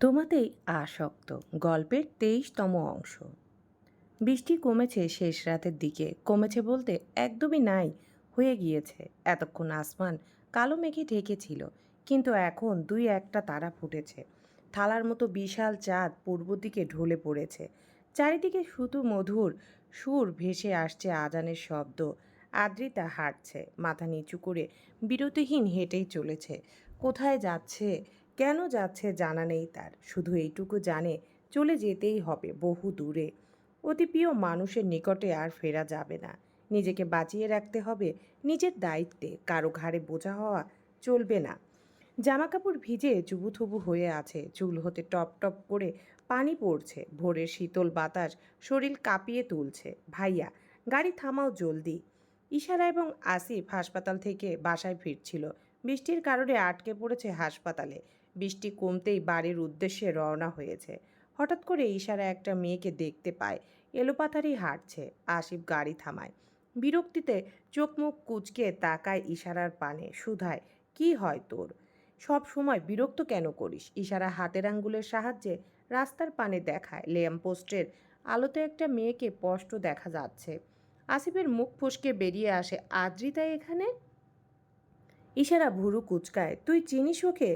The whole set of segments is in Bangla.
তোমাতেই আসক্ত। গল্পের তেইশতম অংশ। বৃষ্টি কমেছে শেষ রাতের দিকে। কমেছে বলতে একদমই নাই, হয়ে গিয়েছে। এতক্ষণ আসমান কালো মেঘে ঢেকেছিল, কিন্তু এখন দুই একটা তারা ফুটেছে। থালার মতো বিশাল চাঁদ পূর্ব দিকে ঢলে পড়েছে। চারিদিকে শুধু মধুর সুর ভেসে আসছে আজানের শব্দ। আদ্রিতা হাঁটছে, মাথা নিচু করে বিরতিহীন হেঁটেই চলেছে। কোথায় যাচ্ছে কেন যাচ্ছে জানা নেই তার। শুধু এইটুকু জানে চলে যেতেই হবে বহু দূরে। অতি প্রিয় মানুষের নিকটে আর ফেরা যাবে না। নিজেকে বাঁচিয়ে রাখতে হবে নিজের দায়িত্বে। কারও ঘাড়ে বোঝা হওয়া চলবে না। জামাকাপড় ভিজে চুবুথুবু হয়ে আছে। চুল হতে টপ টপ করে পানি পড়ছে। ভোরের শীতল বাতাস শরীর কাঁপিয়ে তুলছে। ভাইয়া, গাড়ি থামাও জলদি। ইশারা এবং আসিফ হাসপাতাল থেকে বাসায় ফিরছিল। বৃষ্টির কারণে আটকে পড়েছে হাসপাতালে। বৃষ্টি কমতেই বাড়ির উদ্দেশ্যে রওনা হয়েছে। হঠাৎ করে ইশারা একটা মেয়েকে দেখতে পায়। এলোপাথারি হাঁটছে, আসিফ গাড়ি থামায়। বিরক্তিতে চোখ মুখ কুচকে তাকায় ইশারার পানে সুধায় কি হয় তোর? সব সময় বিরক্ত কেন করিস? ইশারা হাতের আঙ্গুলের সাহায্যে রাস্তার পানে দেখায় ল্যাম্পপোস্টের আলোতে একটা মেয়েকে স্পষ্ট দেখা যাচ্ছে। আসিফের মুখ ফসকে বেরিয়ে আসে, আদ্রিতা এখানে? ইশারা ভুরু কুচকায়, তুই চিনিস ওকে?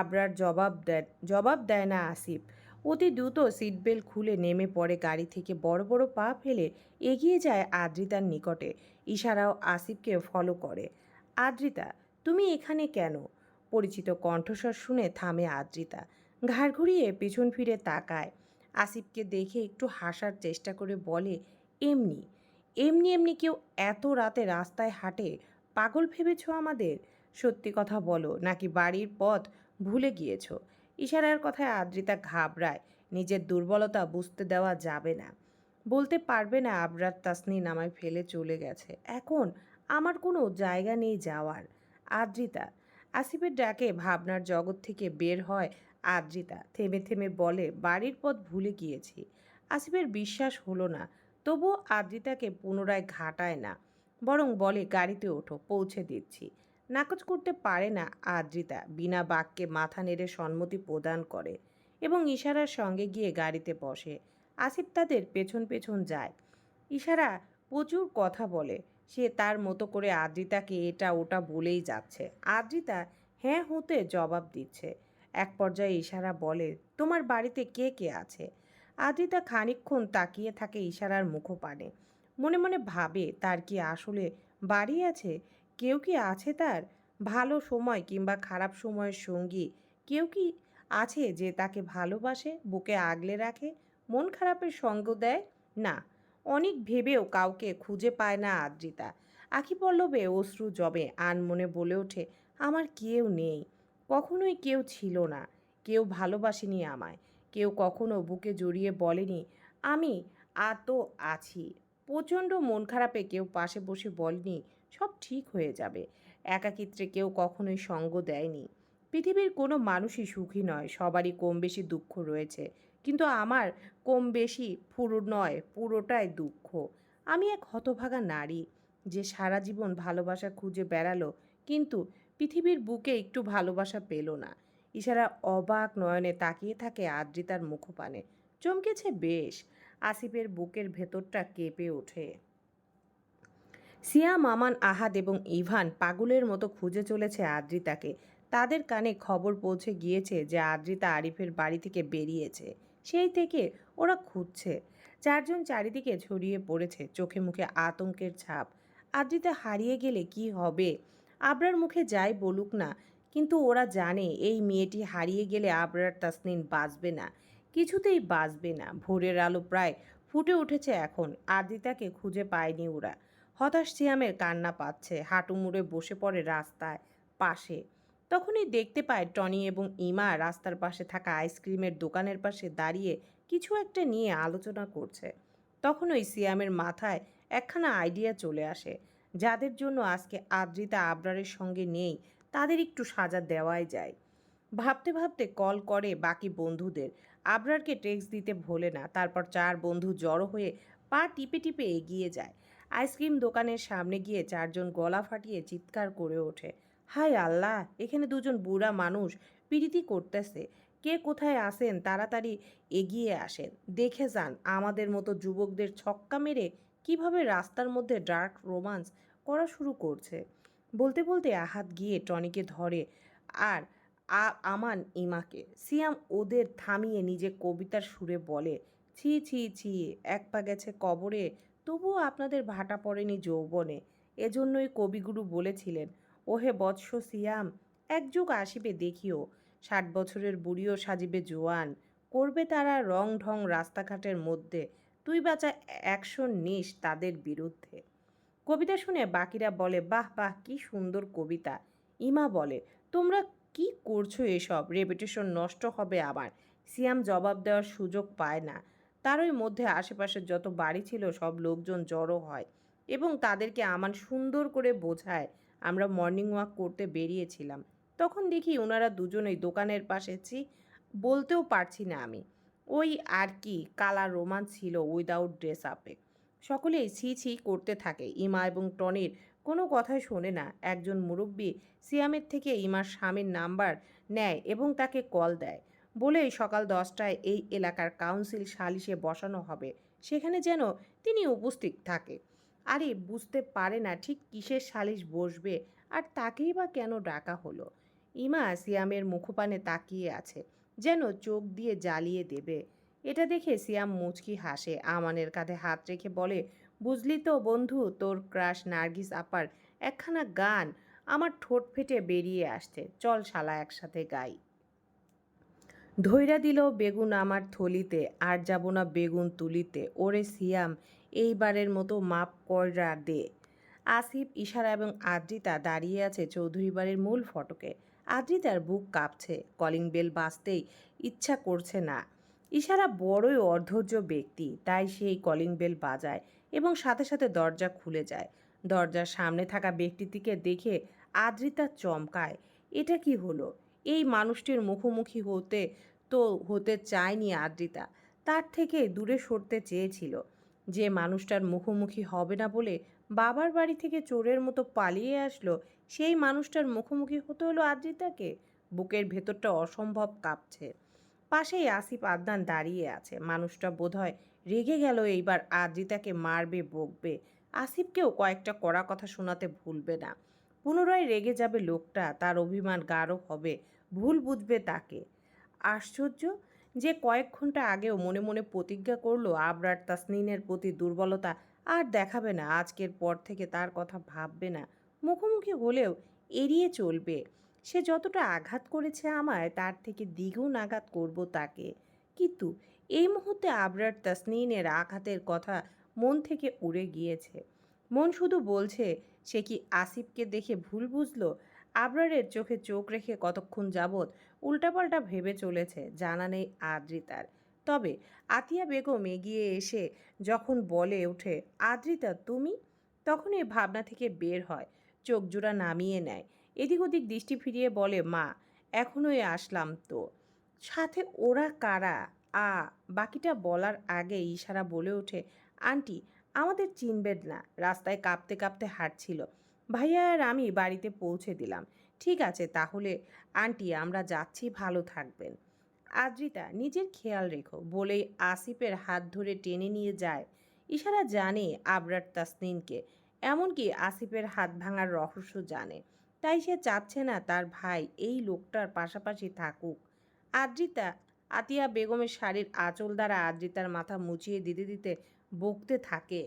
আবরার জবাব দেয় জবাব দেয় না আসিফ। অতি দ্রুত সিট বেল্ট খুলে নেমে পড়ে গাড়ি থেকে বড় বড় পা ফেলে এগিয়ে যায় আদ্রিতার নিকটে। ইশারাও আসিফকে ফলো করে। আদ্রিতা, তুমি এখানে কেন? পরিচিত কণ্ঠস্বর শুনে থামে আদ্রিতা। ঘাড় ঘুরিয়ে পেছন ফিরে তাকায়। আসিফকে দেখে একটু হাসার চেষ্টা করে বলে, এমনি এমনি এমনি কেউ এত রাতে রাস্তায় হাঁটে? পাগল ভেবেছো আমাদের? সত্যি কথা বলো, নাকি বাড়ির পথ ভুলে গিয়েছ? ইশারার কথায় আদ্রিতা ঘাবড়ায়, নিজের দুর্বলতা বুঝতে দেওয়া যাবে না। বলতে পারবে না আবরার তাসনি নামায় ফেলে চলে গেছে। এখন আমার কোনো জায়গা নেই যাওয়ার। আদ্রিতা, আসিফের ডাকে ভাবনার জগৎ থেকে বের হয় আদ্রিতা। থেমে থেমে বলে, বাড়ির পথ ভুলে গিয়েছি। আসিফের বিশ্বাস হলো না। তবুও আদ্রিতাকে পুনরায় ঘাটায় না। বরং বলে, গাড়িতে ওঠো, পৌঁছে দিচ্ছি। নাকচ করতে পারে না আদ্রিতা। বিনা বাক্যে মাথা নেড়ে সম্মতি প্রদান করে এবং ইশারার সঙ্গে গিয়ে গাড়িতে বসে। আসিফ তাদের পেছন পেছন যায়। ইশারা প্রচুর কথা বলে। সে তার মতো করে আদ্রিতাকে এটা ওটা বলেই যাচ্ছে। আদ্রিতা হ্যাঁ হতে জবাব দিচ্ছে। এক পর্যায়ে ইশারা বলে, তোমার বাড়িতে কে কে আছে? আদ্রিতা খানিকক্ষণ তাকিয়ে থাকে ইশারার মুখপানে। মনে মনে ভাবে, তার কি আসলে বাড়ি আছে? কেউ কি আছে তার? ভালো সময় কিংবা খারাপ সময়ের সঙ্গী? কেউ কি আছে যে তাকে ভালোবাসে, বুকে আগলে রাখে, মন খারাপের সঙ্গ দেয়? না। অনেক ভেবেও কাউকে খুঁজে পায় না আদ্রিতা। আখি পল্লবে অশ্রু জবে আনমনে বলে ওঠে, আমার কেউ নেই। কখনোই কেউ ছিল না। কেউ ভালোবাসেনি আমায়। কেউ কখনো বুকে জড়িয়ে বলেনি, আমি আত আছি। প্রচণ্ড মন খারাপে কেউ পাশে বসে বলেনি সব ঠিক হয়ে যাবে। একাকিত্রে কেউ কখনোই সঙ্গ দেয়নি। পৃথিবীর কোনো মানুষই সুখী নয়, সবারই কম বেশি দুঃখ রয়েছে। কিন্তু আমার কম বেশি পুরো নয়, পুরোটাই দুঃখ। আমি এক হতভাগা নারী, যে সারা জীবন ভালোবাসা খুঁজে বেড়ালো, কিন্তু পৃথিবীর বুকে একটু ভালোবাসা পেল না। ইশারা অবাক নয়নে তাকিয়ে থাকে আদ্রিতার মুখপানে। চমকেছে বেশ, আসিফের বুকের ভেতরটা কেঁপে ওঠে। সিয়াম আমান আহাদ এবং ইভান পাগলের মতো খুঁজে চলেছে আদ্রিতাকে। তাদের কানে খবর পৌঁছে গিয়েছে যে আদ্রিতা আরিফের বাড়ি থেকে বেরিয়েছে। সেই থেকে ওরা খুঁজছে। চারজন চারিদিকে ছড়িয়ে পড়েছে চোখে মুখে আতঙ্কের ছাপ। আদ্রিতা হারিয়ে গেলে কি হবে? আবরার মুখে যাই বলুক না, কিন্তু ওরা জানে এই মেয়েটি হারিয়ে গেলে আবরার তাসনিন বাঁচবে না। কিছুতেই বাঁচবে না। ভোরের আলো প্রায় ফুটে উঠেছে এখন। আদ্রিতাকে খুঁজে পায়নি ওরা। হতাশ সিয়ামের কান্না পাচ্ছে। হাঁটু মুড়ে বসে পড়ে রাস্তায় পাশে। তখনই দেখতে পায় টনি এবং ইমা রাস্তার পাশে থাকা আইসক্রিমের দোকানের পাশে দাঁড়িয়ে কিছু একটা নিয়ে আলোচনা করছে। তখন ওই সিয়ামের মাথায় একখানা আইডিয়া চলে আসে। যাদের জন্য আজকে আদ্রিতা আবরারের সঙ্গে নেই, তাদের একটু সাজা দেওয়াই যায়। ভাবতে ভাবতে কল করে বাকি বন্ধুদের। আবরারকে টেক্সট দিতে ভোলে না। তারপর চার বন্ধু জড়ো হয়ে পা টিপে টিপে এগিয়ে যায়। আইসক্রিম দোকানের সামনে গিয়ে চারজন গলা ফাটিয়ে চিৎকার করে ওঠে। হায় আল্লাহ, এখানে দুজন বুড়া মানুষ পিরিতি করতেছে। কে কোথায় আসেন তাড়াতাড়ি এগিয়ে আসেন। দেখে যান, আমাদের মতো যুবকদের ছক্কা মেরে কীভাবে রাস্তার মধ্যে ডার্ক রোমান্স করা শুরু করছে। বলতে বলতে আহাত গিয়ে টনিকে ধরে আর আমান ইমাকে। সিয়াম ওদের থামিয়ে নিজে কবিতার সুরে বলে, ছি ছি ছি, এক পা গেছে কবরে তবুও আপনাদের ভাটা পড়েনি যৌবনে। এজন্যই কবিগুরু বলেছিলেন, ওহে বৎস সিয়াম, এক যুগ আসিবে দেখিও, ষাট বছরের বুড়িও সাজিবে জোয়ান, করবে তারা রং ঢং রাস্তাঘাটের মধ্যে, তুই বাঁচা অ্যাকশন নিস তাদের বিরুদ্ধে। কবিতা শুনে বাকিরা বলে, বাহ বাহ, কি সুন্দর কবিতা। ইমা বলে, তোমরা কি করছ এসব? রেপুটেশন নষ্ট হবে আমার। সিয়াম জবাব দেওয়ার সুযোগ পায় না। তারই মধ্যে আশেপাশের যত বাড়ি ছিল সব লোকজন জড়ো হয় এবং তাদেরকে আমান সুন্দর করে বোঝায়। আমরা মর্নিং ওয়াক করতে বেরিয়েছিলাম। তখন দেখি ওনারা দুজনেই দোকানের পাশে বলতেও পারছি না আমি। ওই আর কি, কালা রোমান ছিল উইদাউট ড্রেস আপে সকলেই ছি ছি করতে থাকে। ইমা এবং টনির কোনো কথাই শোনে না। একজন মুরব্বী সিয়ামের থেকে ইমার স্বামীর নাম্বার নেয় এবং তাকে কল দেয়। বলেই সকাল দশটায় এই এলাকার কাউন্সিল সালিশে বসানো হবে। সেখানে যেন তিনি উপস্থিত থাকে। আরে, বুঝতে পারে না ঠিক কিসের সালিশ বসবে আর তাকেই বা কেন ডাকা হলো। ইমা সিয়ামের মুখপানে তাকিয়ে আছে, যেন চোখ দিয়ে জ্বালিয়ে দেবে। এটা দেখে সিয়াম মুচকি হাসে, আমানের কাঁধে হাত রেখে বলে, বুঝলি তো বন্ধু, তোর ক্রাশ নার্গিস আপার একখানা গান আমার ঠোঁট ফেটে বেরিয়ে আসছে। চল শালা একসাথে গাই। ধৈরা দিল বেগুন আমার থলিতে, আর যাব না বেগুন তুলিতে। ওরে সিয়াম, এইবারের মতো মাপ করা দে। আসিফ, ইশারা এবং আদ্রিতা দাঁড়িয়ে আছে চৌধুরী বাড়ির মূল ফটকে। আদ্রিতার বুক কাঁপছে, কলিং বেল বাজতেই ইচ্ছা করছে না। ইশারা বড়ই অধৈর্য ব্যক্তি, তাই সেই কলিং বেল বাজায় এবং সাথে সাথে দরজা খুলে যায়। দরজার সামনে থাকা ব্যক্তিটিকে দেখে আদ্রিতা চমকায়, এটা কি হলো? এই মানুষটির মুখোমুখি হতে তো হতে চায়নি আদ্রিতা। তার থেকে দূরে সরতে চেয়েছিল। যে মানুষটার মুখোমুখি হবে না বলে বাবার বাড়ি থেকে চোরের মতো পালিয়ে আসলো, সেই মানুষটার মুখোমুখি হতে হলো আদ্রিতাকে। বুকের ভেতরটা অসম্ভব কাঁপছে। পাশেই আসিফ আদনান দাঁড়িয়ে আছে। মানুষটা বোধহয় রেগে গেল, এইবার আদ্রিতাকে মারবে, বকবে। আসিফকেও কয়েকটা কড়া কথা শোনাতে ভুলবে না। পুনরায় রেগে যাবে লোকটা, তার অভিমান গাঢ় হবে। ভুল বুঝবে তাকে। আশ্চর্য যে কয়েক ঘণ্টা আগেও মনে মনে প্রতিজ্ঞা করল আবরার তাসনিনের প্রতি দুর্বলতা, আর দেখাবে না, আজকের পর থেকে তার কথা ভাববে না। মুখোমুখি হলেও এড়িয়ে চলবে। সে যতটা আঘাত করেছে আমায়, তার থেকে দ্বিগুণ আঘাত করব তাকে। কিন্তু এই মুহূর্তে আবরার তাসনিনের আঘাতের কথা মন থেকে উড়ে গিয়েছে। মন শুধু বলছে, সে কি আসিফকে দেখে ভুল বুঝলো? আবরারের চোখে চোখ রেখে কতক্ষণ যাবৎ উল্টাপাল্টা ভেবে চলেছে, জানা নেই আদ্রিতার তবে আতিয়া বেগম এগিয়ে এসে যখন বলে ওঠে আদ্রিতা তুমি? তখন এই ভাবনা থেকে বের হয়, চোখ জোড়া নামিয়ে নেয়। এদিক ওদিক দৃষ্টি ফিরিয়ে বলে, মা এখনোই আসলাম তো। সাথে ওরা কারা? আ, বাকিটা বলার আগে ইশারা বলে ওঠে, আন্টি, আমাদের চিনবেন না। রাস্তায় কাঁপতে কাঁপতে হাঁটছিল। ভাইয়া আর আমি বাড়িতে পৌঁছে দিলাম। ঠিক আছে, তাহলে আন্টি, আমরা যাচ্ছি, ভালো থাকবেন। আদ্রিতা, নিজের খেয়াল রেখো, বলেই আসিফের হাত ধরে টেনে নিয়ে যায়। ইশারা জানে আবরার তাসনিনকে এমনকি আসিফের হাত ভাঙার রহস্য জানে। তাই সে চাচ্ছে না তার ভাই এই লোকটার পাশাপাশি থাকুক। আদ্রিতা, আতিয়া বেগমের শাড়ির আঁচল দ্বারা আদ্রিতার মাথা মুছিয়ে দিতে দিতে বকতে থাকে।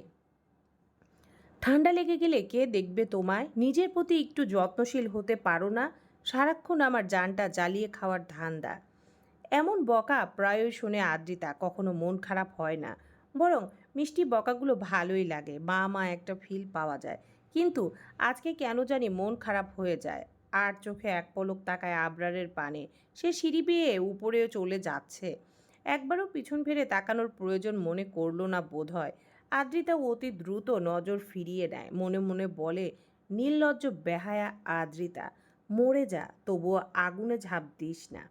ঠান্ডা লেগে গেলে কে দেখবে তোমায়? নিজের প্রতি একটু যত্নশীল হতে পারো না। সারাক্ষণ আমার জানটা জ্বালিয়ে খাওয়ার ধান্দা। এমন বকা প্রায়ই শুনে আদ্রিতা কখনো মন খারাপ হয় না। বরং মিষ্টি বকাগুলো ভালোই লাগে, মা মা একটা ফিল পাওয়া যায়। কিন্তু আজকে কেন জানি মন খারাপ হয়ে যায়। আর চোখে এক পলক তাকায় আবরারের পানে। সে সিঁড়ি বেয়ে উপরেও চলে যাচ্ছে। একবারও পিছন ফিরে তাকানোর প্রয়োজন মনে করল না বোধ হয় আদ্রিতা অতি দ্রুত নজর ফিরিয়ে নেয়। মনে মনে বলে, নির্লজ্জ বেহায়া আদ্রিতা, মরে যা, তবুও আগুনে ঝাঁপ দিস না।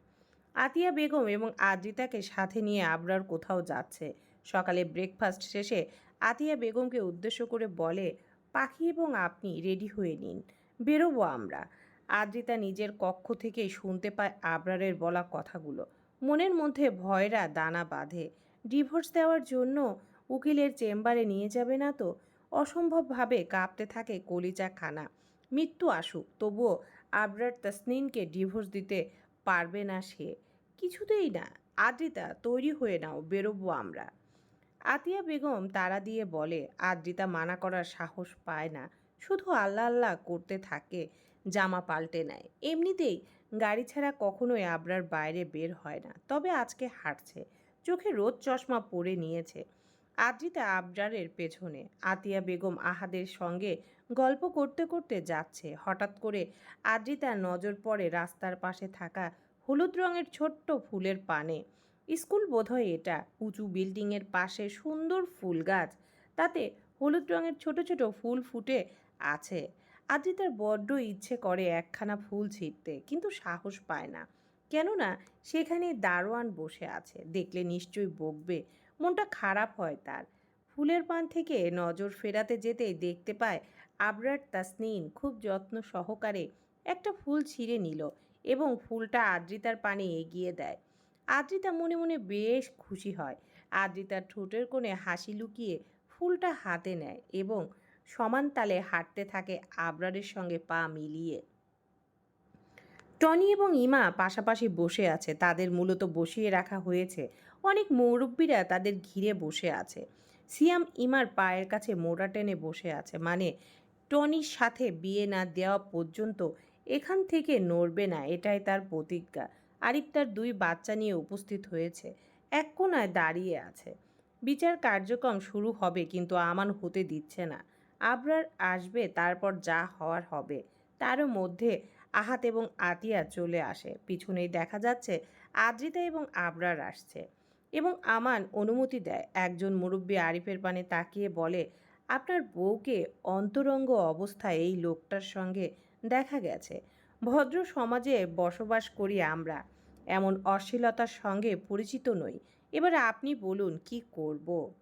আতিয়া বেগম এবং আদ্রিতাকে সাথে নিয়ে আবরার কোথাও যাচ্ছে। সকালে ব্রেকফাস্ট শেষে আতিয়া বেগমকে উদ্দেশ্য করে বলে, পাখি এবং আপনি রেডি হয়ে নিন, বেরোবো আমরা। আদ্রিতা নিজের কক্ষ থেকেই শুনতে পায় আবরারের বলা কথাগুলো। মনের মধ্যে ভয়রা দানা বাঁধে। ডিভোর্স দেওয়ার জন্য উকিলের চেম্বারে নিয়ে যাবে না তো? অসম্ভবভাবে কাঁপতে থাকে কলিজা খানা। মৃত্যু আসুক, তবুও আবরার তাসনিনকে ডিভোর্স দিতে পারবে না সে। কিছুতেই না, আদ্রিতা তৈরি হয়ে নাও, বেরোবো আমরা। আতিয়া বেগম তারা দিয়ে বলে, আদ্রিতা মানা করার সাহস পায় না। শুধু আল্লাহ আল্লাহ করতে থাকে, জামা পাল্টে নেয়। এমনিতেই গাড়ি ছাড়া কখনোই আবরার বাইরে বের হয় না। তবে আজকে হাঁটছে। চোখে রোদ চশমা পরে নিয়েছে। আদ্রিতা আবরারের পেছনে। আতিয়া বেগম আহাদের সঙ্গে গল্প করতে করতে যাচ্ছে। হঠাৎ করে আদ্রিতার নজর পড়ে রাস্তার পাশে থাকা হলুদ রঙের ছোট্ট ফুলের পানে। স্কুল বোধহয় এটা। উঁচু বিল্ডিংয়ের পাশে সুন্দর ফুল গাছ। তাতে হলুদ রঙের ছোট ছোট ফুল ফুটে আছে। আদ্রিতার বড্ড ইচ্ছে করে একখানা ফুল ছিঁড়তে, কিন্তু সাহস পায় না। কেননা সেখানে দারোয়ান বসে আছে। দেখলে নিশ্চয়ই বকবে। মনটা খারাপ হয় তার। ফুলের পান থেকে নজর ফেরাতে যেতেই দেখতে পায় আবরার তাসনিন খুব যত্ন সহকারে একটা ফুল ছিঁড়ে নিল এবং ফুলটা আদ্রিতার পানে এগিয়ে দেয়। আদ্রিতা মনে মনে বেশ খুশি হয়। আদ্রিতার ঠোঁটের কোণে হাসি লুকিয়ে ফুলটা হাতে নেয় এবং সমান তালে হাঁটতে থাকে আবরারের সঙ্গে পা মিলিয়ে। টনি এবং ইমা পাশাপাশি বসে আছে। তাদের মূলত বসিয়ে রাখা হয়েছে। অনেক মৌরব্বীরা তাদের ঘিরে বসে আছে। সিয়াম ইমার পায়ের কাছে মোড়া টেনে বসে আছে। মানে টনির সাথে বিয়ে না দেওয়া পর্যন্ত এখান থেকে নড়বে না, এটাই তার প্রতিজ্ঞা। আরিফ তার দুই বাচ্চা নিয়ে উপস্থিত হয়েছে। এক কোনায় দাঁড়িয়ে আছে। বিচার কার্যক্রম শুরু হবে, কিন্তু আমান হতে দিচ্ছে না। আবরার আসবে, তারপর যা হওয়ার হবে। তারও মধ্যে আহাত এবং আতিয়া চলে আসে। পিছনেই দেখা যাচ্ছে, আদ্রিতা এবং আবরার আসছে। এবং আমান অনুমতি দেয়। একজন মুরব্বী আরিফের পানে তাকিয়ে বলে, আপনার বউকে অন্তরঙ্গ অবস্থায় এই লোকটার সঙ্গে দেখা গেছে। ভদ্র সমাজে বসবাস করি আমরা। এমন অশ্লীলতার সঙ্গে পরিচিত নই। এবার আপনি বলুন, কি করব।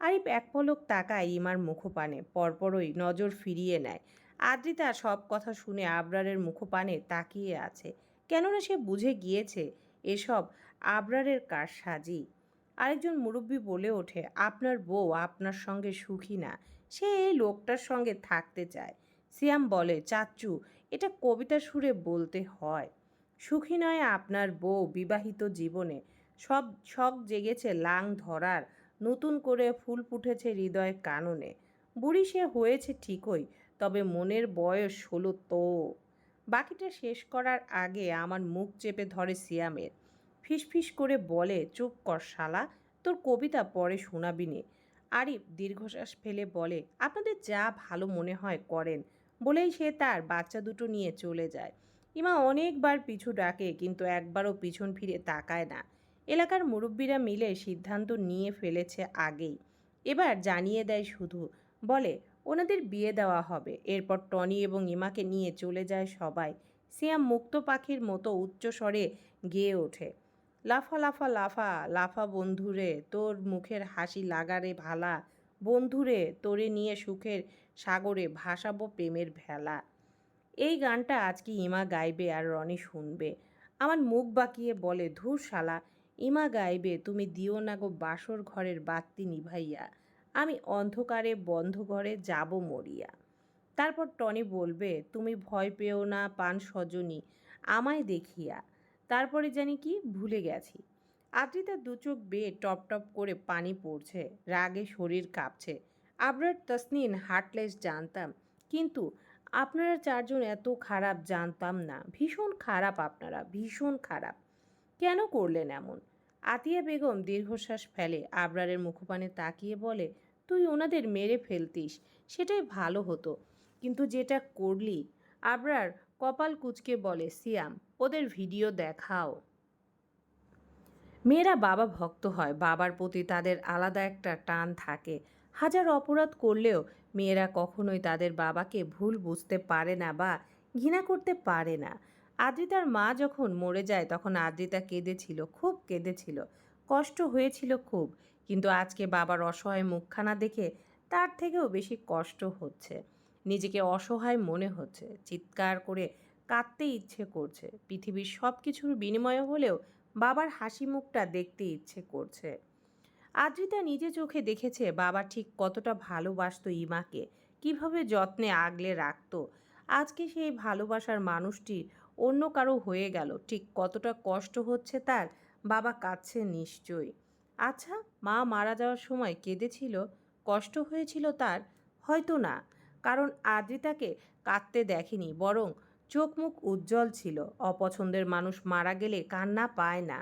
আরিফ এক পলক তাকায় ইমার মুখপানে। পরপরই নজর ফিরিয়ে নেয়। আদ্রিতা সব কথা শুনে আবরারের মুখপানে তাকিয়ে আছে। কেননা সে বুঝে গিয়েছে, এসব আবরারের কার সাজি? আরেকজন মুরব্বী বলে ওঠে, আপনার বউ আপনার সঙ্গে সুখী না, সে এই লোকটার সঙ্গে থাকতে চায়। সিয়াম বলে চাচ্চু এটা কবিতা সুরে বলতে হয়। সুখী নয় আপনার বউ বিবাহিত জীবনে। সব, শখ জেগেছে লাং ধরার, নতুন করে ফুল ফুটেছে হৃদয় কাননে। বুড়ি সে হয়েছে ঠিকই, তবে মনের বয়স হলো তো। বাকিটা শেষ করার আগে আমার মুখ চেপে ধরে সিয়ামের ফিসফিস করে বলে, চুপ কর শালা, তোর কবিতা পরে শোনাবি নে আরিফ দীর্ঘশ্বাস ফেলে বলে, আপনাদের যা ভালো মনে হয় করেন। বলেই সে তার বাচ্চা দুটো নিয়ে চলে যায়। ইমা অনেকবার পিছু ডাকে, কিন্তু একবারও পিছন ফিরে তাকায় না। এলাকার মুরব্বীরা মিলে সিদ্ধান্ত নিয়ে ফেলেছে আগেই। এবার জানিয়ে দেয় শুধু, বলে, ওনাদের বিয়ে দেওয়া হবে। এরপর টনি এবং ইমাকে নিয়ে চলে যায় সবাই। সিয়াম মুক্ত পাখির মতো উচ্চস্বরে গেয়ে ওঠে। লাফা লাফা লাফা লাফা বন্ধুরে, তোর মুখের হাসি লাগারে ভালা। বন্ধুরে, তোরে নিয়ে সুখের সাগরে ভাসাবো প্রেমের ভেলা। এই গানটা আজকে ইমা গাইবে আর রনি শুনবে। আমার মুখ বাঁকিয়ে বলে, ধুর শালা, ইমা গাইবে, তুমি দিও না গো বাসর ঘরের বাত্তি নিভাইয়া। আমি অন্ধকারে বন্ধ ঘরে যাব মরিয়া। তারপর টনি বলবে, তুমি ভয় পেও না পান সজনী, আমায় দেখিয়া। তারপরে জানি কি, ভুলে গেছি। আদ্রিতার দু চোখ বেয়ে টপ টপ করে পানি পড়ছে, রাগে শরীর কাঁপছে। আবরার তসনিন হার্টলেস জানতাম, কিন্তু আপনারা চারজন এত খারাপ জানতাম না। ভীষণ খারাপ আপনারা, ভীষণ খারাপ। কেন করলেন এমন? আতিয়া বেগম দীর্ঘশ্বাস ফেলে আবরারের মুখপানে তাকিয়ে বলে, তুই ওনাদের মেরে ফেলতিস, সেটাই ভালো হতো। কিন্তু যেটা করলি? আবরার কপাল কুচকে বলে, সিয়াম, ওদের ভিডিও দেখাও। মেয়েরা বাবা ভক্ত হয়, বাবার প্রতি তাদের আলাদা একটা টান থাকে। হাজার অপরাধ করলেও মেয়েরা কখনোই তাদের বাবাকে ভুল বুঝতে পারে না বা ঘৃণা করতে পারে না। আদ্রিতার মা যখন মরে যায়, তখন আদ্রিতা কেঁদেছিল, খুব কেঁদেছিল। কষ্ট হয়েছিল খুব, কিন্তু আজকে বাবার অসহায় মুখখানা দেখে তার থেকেও বেশি কষ্ট হচ্ছে। নিজেকে অসহায় মনে হচ্ছে, চিৎকার করে কাঁদতে ইচ্ছে করছে। পৃথিবীর সব কিছুর বিনিময় হলেও বাবার হাসি মুখটা দেখতে ইচ্ছে করছে। আদ্রিতা নিজে চোখে দেখেছে বাবা ঠিক কতটা ভালোবাসতো ইমাকে, কীভাবে যত্নে আগলে রাখত। আজকে সেই ভালোবাসার মানুষটি অন্য কারও হয়ে গেল, ঠিক কতটা কষ্ট হচ্ছে তার বাবা কাঁদছে নিশ্চয়ই। আচ্ছা মা মারা যাওয়ার সময় কেঁদেছিল, কষ্ট হয়েছিল তার, হয়তো না। কারণ আদ্রিতাকে কাঁদতে দেখেনি, বরং চোখ মুখ উজ্জ্বল ছিল। অপছন্দের মানুষ মারা গেলে কান্না পায় না।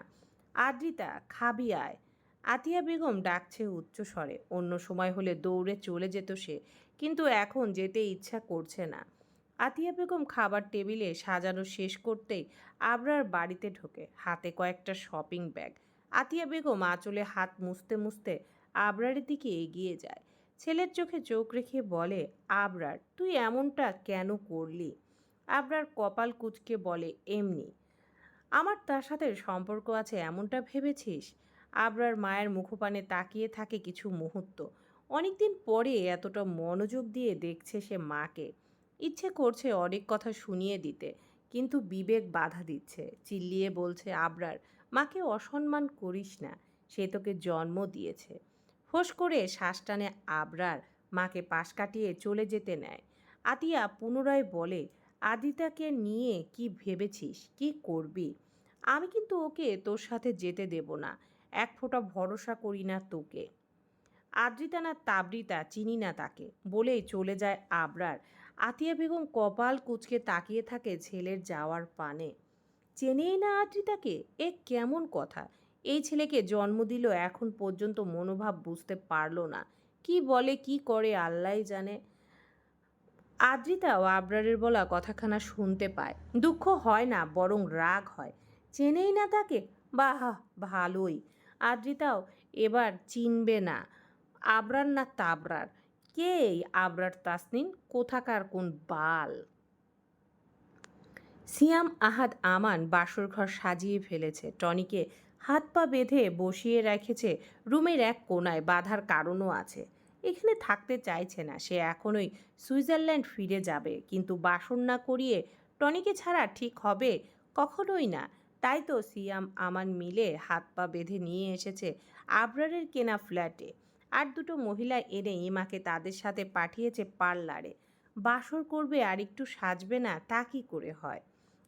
আদ্রিতা খাবি আয় আতিয়া বেগম ডাকছে উচ্চস্বরে অন্য সময় হলে দৌড়ে চলে যেত সে, কিন্তু এখন যেতে ইচ্ছা করছে না। আতিয়া বেগম খাবার টেবিলে সাজানো শেষ করতেই আবরার বাড়িতে ঢোকে। হাতে কয়েকটা শপিং ব্যাগ। আতিয়া বেগম আঁচলে হাত মুছতে মুছতে আবরারের দিকে এগিয়ে যায়। ছেলের চোখে চোখ রেখে বলে, আবরার, তুই এমনটা কেন করলি? আবরার কপাল কুচকে বলে, এমনি। আমার তার সাথে সম্পর্ক আছে এমনটা ভেবেছিস? আবরার মায়ের মুখপানে তাকিয়ে থাকে কিছু মুহূর্ত। অনেকদিন পরে এতটা মনোযোগ দিয়ে দেখছে সে মাকে। ইচ্ছে করছে অনেক কথা শুনিয়ে দিতে, কিন্তু বিবেক বাধা দিচ্ছে। চিল্লিয়ে বলছে, আবরার, মাকে অসম্মান করিস না। সে তোকে জন্ম দিয়েছে। ফোঁস করে শ্বাস টানে আবরার। মাকে পাশ কাটিয়ে চলে যেতে নেয়। আতিয়া পুনরায় বলে, আদিতাকে নিয়ে কি ভেবেছিস? কি করবি? আমি কিন্তু ওকে তোর সাথে যেতে দেব না। এক ফোঁটা ভরসা করি না তোকে। আদ্রিতা না তাবরিতা চিনি না তাকে। বলেই চলে যায় আবরার। আতিয়া বেগম কপাল কুচকে তাকিয়ে থাকে ছেলের যাওয়ার পানে। চেনেই না আদ্রিতাকে? এ কেমন কথা? এই ছেলেকে জন্ম দিল এখন পর্যন্ত মনোভাব বুঝতে পারল না। কি বলে, কি করে আল্লাহ জানে। আদ্রিতাও আবরারের বলা কথাখানা শুনতে পায়। দুঃখ হয় না, বরং রাগ হয়। চেনেই না তাকে? বাহ, ভালোই। আদ্রিতাও এবার চিনবে না। আবরার না তাবরার? কে এই আবরার তাসনিন কোথাকার কোন বাল? সিয়াম আহাদ আমান বাসর ঘর সাজিয়ে ফেলেছে। টনিকে হাত পা বেঁধে বসিয়ে রেখেছে। রুমের এক কোনায় বাধার কারণও আছে। এখানে থাকতে চাইছে না, সে এখনই সুইজারল্যান্ড ফিরে যাবে। কিন্তু বাসন না করিয়ে টনিকে ছাড়া ঠিক হবে কখনোই না। তাই তো সিয়াম, আমান মিলে হাত পা বেঁধে নিয়ে এসেছে আবরারের কেনা ফ্ল্যাটে। আর দুটো মহিলা এনে ইমাকে তাদের সাথে পাঠিয়েছে পার্লারে। বাসর করবে আর একটু সাজবে না, তা কি করে হয়?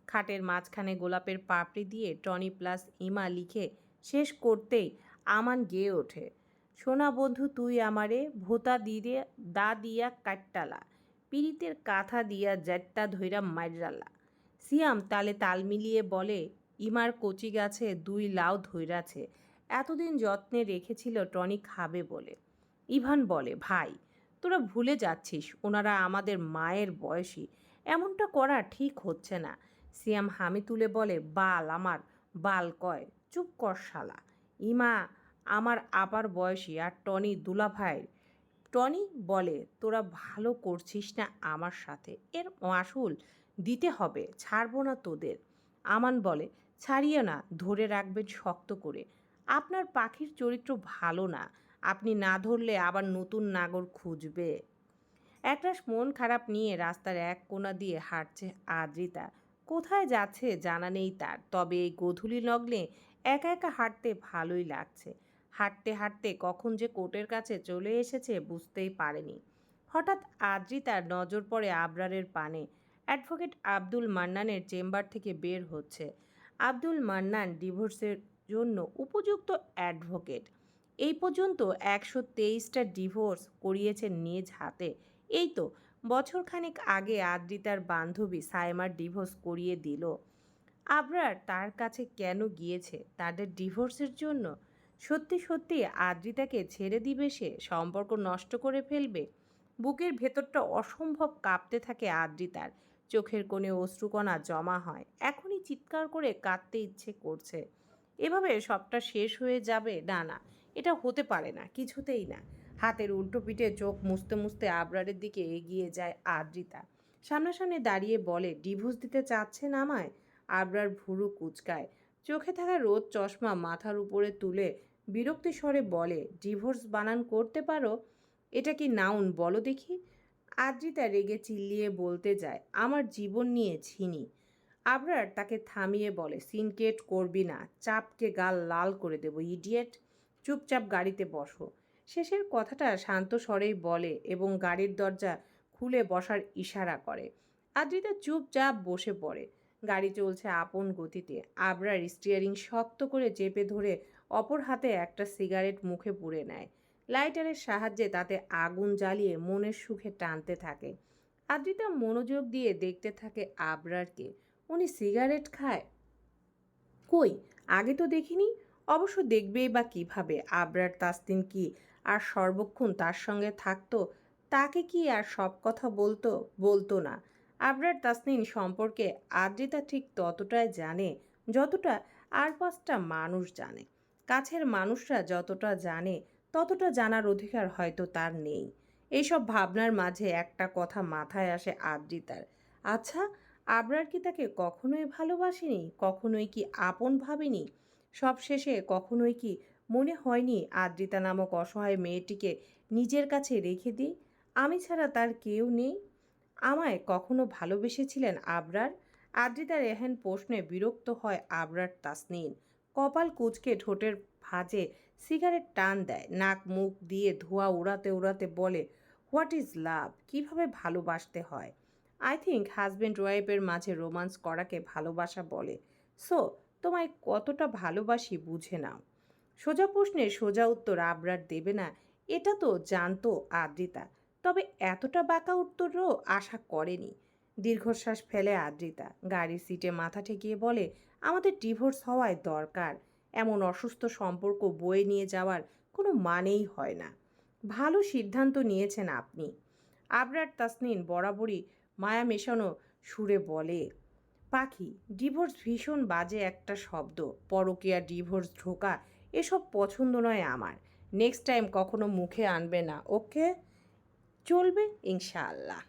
খাটের মাঝখানে গোলাপের পাপড়ি দিয়ে টনি প্লাস ইমা লিখে, শেষ করতেই আমান গেয়ে ওঠে। সোনা বন্ধু, তুই আমারে ভোতা দিয়ে দা দিয়া কাট্টালা পিড়িতের কাঁথা দিয়া জ্যাট্টা ধৈরা মাইরালা সিয়াম তালে তাল মিলিয়ে বলে, ইমার কচি গাছে দুই লাউ ধৈরাছে এতদিন যত্নে রেখেছিল টনি খাবে বলে। ইভান বলে, ভাই, তোরা ভুলে যাচ্ছিস, ওনারা আমাদের মায়ের বয়সী। এমনটা করা ঠিক হচ্ছে না। সিয়াম হামি তুলে বলে, বাল আমার, বাল কয়, চুপ কর শালা। ইমা, আমার আপার বয়সী আর টনি দুলা ভাই টনি বলে, তোরা ভালো করছিস না আমার সাথে। এর মাসুল দিতে হবে, ছাড়বো না তোদের। আমান বলে ছাড়িয়ে না, ধরে রাখবেন শক্ত করে। আপনার পাখির চরিত্র ভালো না। আপনি না ধরলে আবার নতুন নাগর খুঁজবে। একরাশ মন খারাপ নিয়ে রাস্তার এক কোণা দিয়ে হাঁটছে আদ্রিতা। কোথায় যাচ্ছে জানা নেই তার। তবে এই গধূলি লগ্নে একা একা হাঁটতে ভালোই লাগছে। হাঁটতে হাঁটতে কখন যে কোর্টের কাছে চলে এসেছে বুঝতেই পারেনি। হঠাৎ আদ্রিতার নজর পড়ে আবরারের পানে। অ্যাডভোকেট আব্দুল মান্নানের চেম্বার থেকে বের হচ্ছে। আব্দুল মান্নান ডিভোর্সের জন্য উপযুক্ত অ্যাডভোকেট। এই পর্যন্ত একশো তেইশটা ডিভোর্স করিয়েছেন নিজ হাতে। এই তো বছরখানেক আগে আদ্রিতার বান্ধবী সাইমার ডিভোর্স করিয়ে দিল। আবরার তার কাছে কেন গিয়েছে? তাদের ডিভোর্সের জন্য? সত্যি সত্যি আদ্রিতাকে ছেড়ে দিবে সে? সম্পর্ক নষ্ট করে ফেলবে? বুকের ভেতরটা অসম্ভব কাঁপতে থাকে আদ্রিতার। চোখের কোণে অশ্রুকণা জমা হয়। এখনই চিৎকার করে কাঁদতে ইচ্ছে করছে। এভাবে সবটা শেষ হয়ে যাবে? না না, এটা হতে পারে না, কিছুতেই না। হাতের উল্টো পিঠে চোখ মুছতে মুছতে আবরারের দিকে এগিয়ে যায় আদ্রিতা। সামনাসামনি দাঁড়িয়ে বলে, ডিভোর্স দিতে চাচ্ছেন আমায়? আবরার ভুরু কুচকায়। চোখে থাকা রোদ চশমা মাথার উপরে তুলে বিরক্তি স্বরে বলে, ডিভোর্স বানান করতে পারো? এটা কি নাউন বলো দেখি? আদ্রিতা রেগে চিল্লিয়ে বলতে যায়, আমার জীবন নিয়ে ছিনি আবরার তাকে থামিয়ে বলে সিনকেট করবি না, চাপকে গাল লাল করে দেবো, ইডিয়েট। চুপচাপ গাড়িতে বসো। শেষের কথাটা শান্ত স্বরেই বলে এবং গাড়ির দরজা খুলে বসার ইশারা করে। আদ্রিতা চুপচাপ বসে পড়ে। গাড়ি চলছে আপন গতিতে। আবরার স্টিয়ারিং শক্ত করে চেপে ধরে অপর হাতে একটা সিগারেট মুখে পুড়ে নেয়। লাইটারের সাহায্যে তাতে আগুন জ্বালিয়ে মনের সুখে টানতে থাকে। আদ্রিতা মনোযোগ দিয়ে দেখতে থাকে আবরারকে। উনি সিগারেট খায়। কই? আগে তো দেখিনি। অবশ্য দেখবেই বা কীভাবে? আবরার তাসতিন কি আর সর্বক্ষণ তার সঙ্গে থাকতো, তাকে কি আর সব কথা বলতো বলতো না। আবরার তাসনিন সম্পর্কে আদ্রিতা ঠিক ততটাই জানে যতটা আর পাঁচটা মানুষ জানে। কাছের মানুষরা যতটা জানে, ততটা জানার অধিকার হয়তো তার নেই। এইসব ভাবনার মাঝে একটা কথা মাথায় আসে আদ্রিতার। আচ্ছা আবরার কি তাকে কখনোই ভালোবাসেনি? কখনোই কি আপন ভাবেনি? সবশেষে কখনোই কি মনে হয়নি আদ্রিতা নামক অসহায় মেয়েটিকে নিজের কাছে রেখে দিই। আমি ছাড়া তার কেউ নেই। আমায় কখনো ভালোবেসেছিলেন আবরার? আদ্রিতার এহেন প্রশ্নে বিরক্ত হয় আবরার তাসনিন কপাল কুচকে ঠোঁটের ভাঁজে সিগারেট টান দেয়। নাক মুখ দিয়ে ধোঁয়া উড়াতে উড়াতে বলে হোয়াট ইজ লাভ কীভাবে ভালোবাসতে হয়? আই থিঙ্ক হাজব্যান্ড ওয়াইফের মাঝে রোমান্স করাকে ভালোবাসা বলে। সো তোমায় কতটা ভালোবাসি বুঝে নাও। সোজা প্রশ্নে সোজা উত্তর আবরার দেবে না, এটা তো জানতো আদ্রিতা। তবে এতটা বাঁকা উত্তরও আশা করেনি। দীর্ঘশ্বাস ফেলে আদ্রিতা, গাড়ির সিটে মাথা ঠেকিয়ে বলে, আমাদের ডিভোর্স হওয়ায় দরকার। এমন অসুস্থ সম্পর্ক বয়ে নিয়ে যাওয়ার কোনো মানেই হয় না। ভালো সিদ্ধান্ত নিয়েছেন আপনি। আবরার তাসনিন বরাবরই মায়া মেশানো সুরে বলে, পাখি, ডিভোর্স ভীষণ বাজে একটা শব্দ। পরকীয়া ডিভোর্স ঢোকা এসব পছন্দ নয় আমার। নেক্সট টাইম কখনো মুখে আনবে না ওকে চলবে ইনশাআল্লাহ।